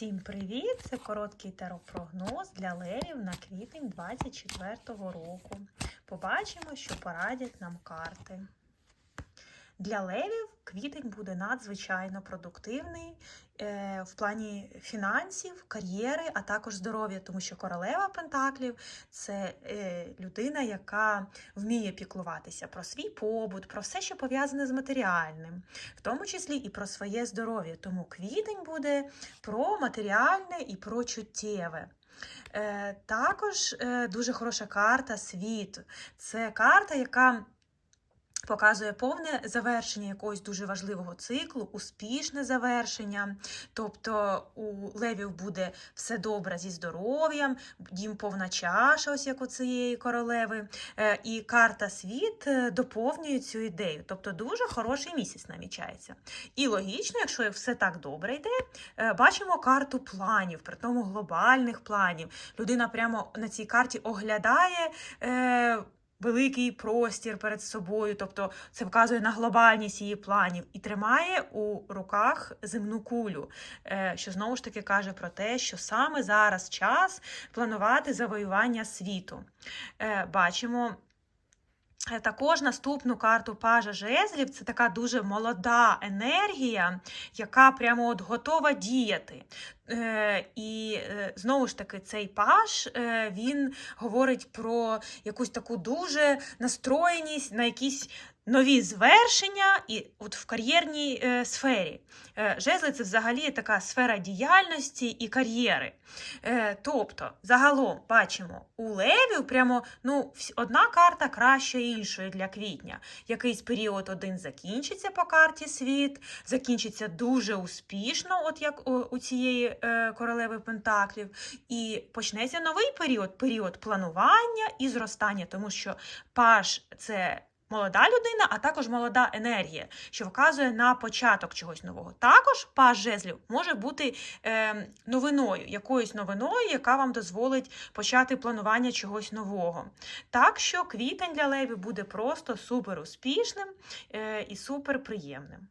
Всім привіт! Це короткий теропрогноз для левів на квітень 24 року. Побачимо, що порадять нам карти. Для левів квітень буде надзвичайно продуктивний е, в плані фінансів, кар'єри, а також здоров'я, тому що королева Пентаклів це е, людина, яка вміє піклуватися про свій побут, про все, що пов'язане з матеріальним, в тому числі і про своє здоров'я. Тому квітень буде про матеріальне і про чуттєве. Е, також дуже хороша карта світ. Це карта, яка показує повне завершення якогось дуже важливого циклу, успішне завершення. Тобто у левів буде все добре зі здоров'ям, дім повна чаша, ось як у цієї королеви. Е, І карта світ е, доповнює цю ідею. Тобто дуже хороший місяць намічається. І логічно, якщо все так добре йде, е, бачимо карту планів, при тому глобальних планів. Людина прямо на цій карті оглядає. Великий простір перед собою, тобто це вказує на глобальність її планів, і тримає у руках земну кулю, е, що знову ж таки каже про те, що саме зараз час планувати завоювання світу. Е, Бачимо. е, Також наступну карту пажа жезлів це така дуже молода енергія, яка прямо от готова діяти. Е, і е, знову ж таки, цей паж е, він говорить про якусь таку дуже настроєність на якісь нові звершення і от в кар'єрній сфері. Жезли це взагалі така сфера діяльності і кар'єри. Тобто, загалом бачимо, у левів прямо ну, одна карта краще іншої для квітня. Якийсь період один закінчиться по карті світ, закінчиться дуже успішно, от як у, цієї королеви Пентаклів, і почнеться новий період, період планування і зростання, тому що паш це. Молода людина, а також молода енергія, що вказує на початок чогось нового. Також паж жезлів може бути е, новиною, якоюсь новиною, яка вам дозволить почати планування чогось нового. Так що квітень для левів буде просто супер успішним е, і супер приємним.